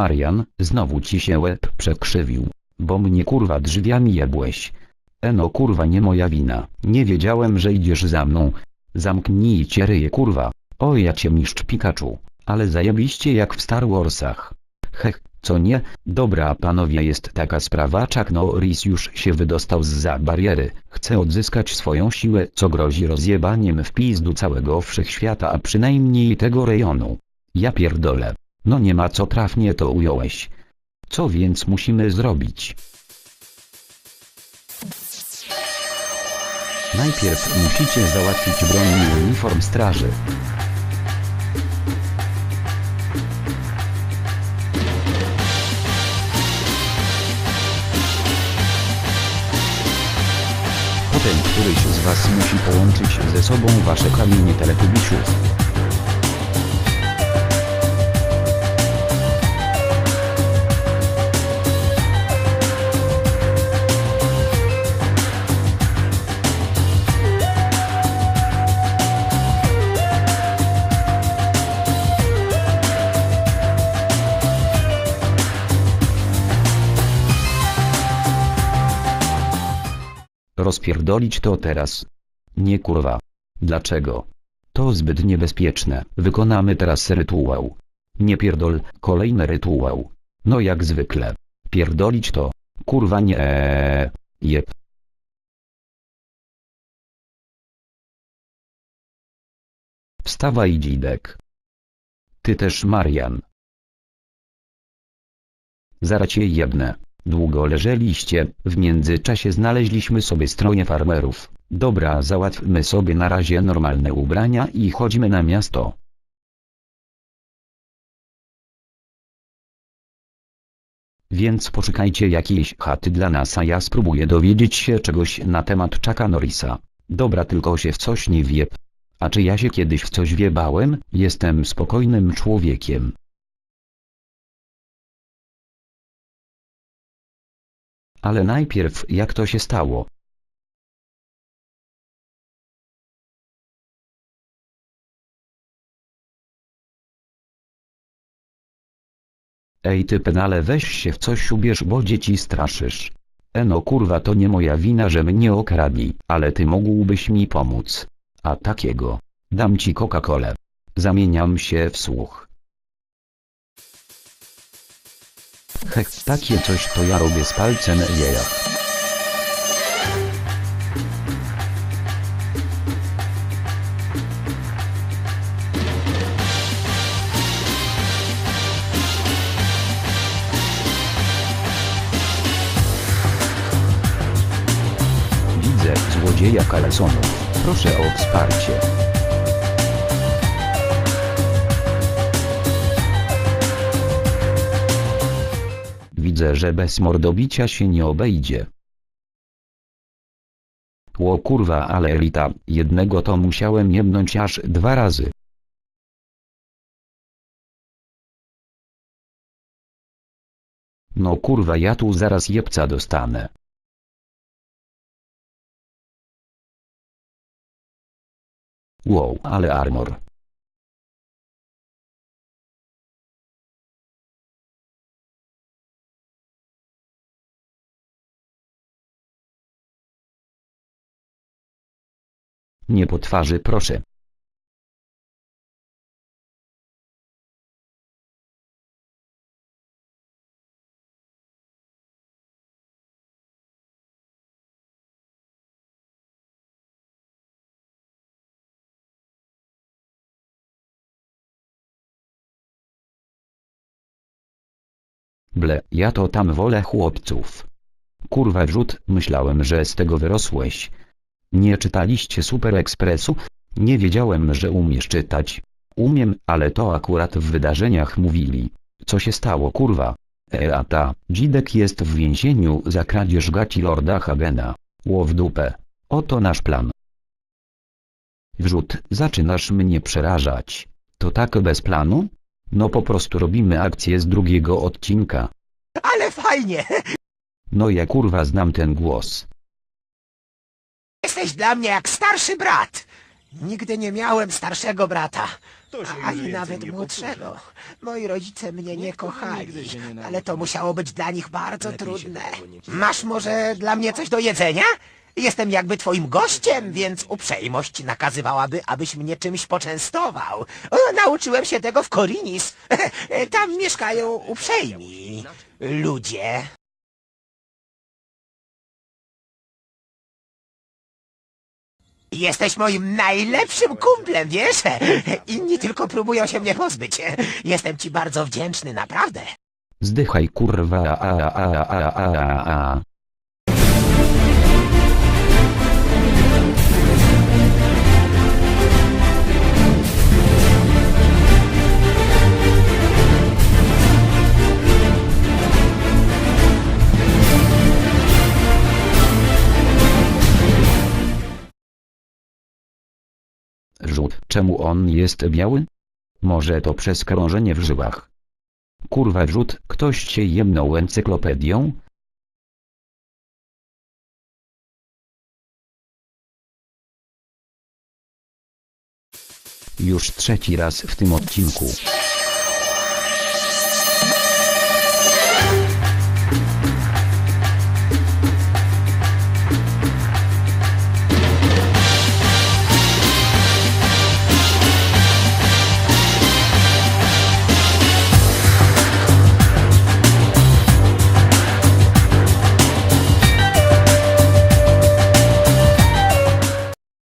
Marian, znowu ci się łeb przekrzywił. Bo mnie kurwa drzwiami jebłeś. Eno kurwa nie moja wina. Nie wiedziałem że idziesz za mną. Zamknijcie ryje kurwa. O ja cię mistrz Pikachu. Ale zajebiście jak w Star Warsach. Hech, co nie? Dobra panowie jest taka sprawa Chuck Norris już się wydostał z za bariery. Chce odzyskać swoją siłę co grozi rozjebaniem w pizdu całego wszechświata a przynajmniej tego rejonu. Ja pierdolę. No nie ma co trafnie to ująłeś. Co więc musimy zrobić? Najpierw musicie załatwić broń i uniform straży. Potem któryś z was musi połączyć ze sobą wasze kamienie teletubisiów. Rozpierdolić to teraz. Nie kurwa. Dlaczego? To zbyt niebezpieczne. Wykonamy teraz rytuał. Nie pierdol, kolejny rytuał. No jak zwykle. Pierdolić to. Kurwa nie. Jeb. Wstawaj dzidek. Ty też Marian. Zara cię. Długo leżeliście, w międzyczasie znaleźliśmy sobie stroje farmerów. Dobra, załatwmy sobie na razie normalne ubrania i chodźmy na miasto. Więc poszukajcie jakiejś chaty dla nas, a ja spróbuję dowiedzieć się czegoś na temat Chucka Norrisa. Dobra, tylko się w coś nie wieb. A czy ja się kiedyś w coś wiebałem? Jestem spokojnym człowiekiem. Ale najpierw jak to się stało? Ej ty penale weź się w coś ubierz bo dzieci straszysz. Eno kurwa to nie moja wina że mnie okradli, ale ty mógłbyś mi pomóc. A takiego. Dam ci Coca-Colę. Zamieniam się w słuch. Takie coś to ja robię z palcem jeja. Widzę złodzieja kalesonów. Proszę o wsparcie. Widzę, że bez mordobicia się nie obejdzie. Ło kurwa ale elita, jednego to musiałem jebnąć aż dwa razy. No kurwa ja tu zaraz jebca dostanę. Wow, ale armor. Nie po twarzy proszę. Ble, ja to tam wolę chłopców. Kurwa wrzut, myślałem, że z tego wyrosłeś. Nie czytaliście Super Expressu? Nie wiedziałem, że umiesz czytać. Umiem, ale to akurat w wydarzeniach mówili. Co się stało kurwa? E a ta, dzidek jest w więzieniu za kradzież gaci Lorda Hagena. Ło w dupę. Oto nasz plan. Wrzut, zaczynasz mnie przerażać. To tak bez planu? No po prostu robimy akcję z drugiego odcinka. Ale fajnie! No ja kurwa znam ten głos. Jesteś dla mnie jak starszy brat. Nigdy nie miałem starszego brata. To się a- już Ani więcej nawet nie młodszego. Moi rodzice mnie nie kochali, się nie nauczy. ale to musiało być dla nich bardzo Lepiej się trudne. tego nie czyta. Masz może dla mnie coś do jedzenia? Jestem jakby twoim gościem, więc uprzejmość nakazywałaby, abyś mnie czymś poczęstował. O, nauczyłem się tego w Korinis. Tam mieszkają uprzejmi ludzie. Jesteś moim najlepszym kumplem, wiesz? Inni tylko próbują się mnie pozbyć. Jestem ci bardzo wdzięczny, naprawdę. Zdychaj kurwa a a a a a a. czemu on jest biały? Może to przez krążenie w żyłach. Kurwa rzut, ktoś cię jemnął encyklopedią? Już trzeci raz w tym odcinku.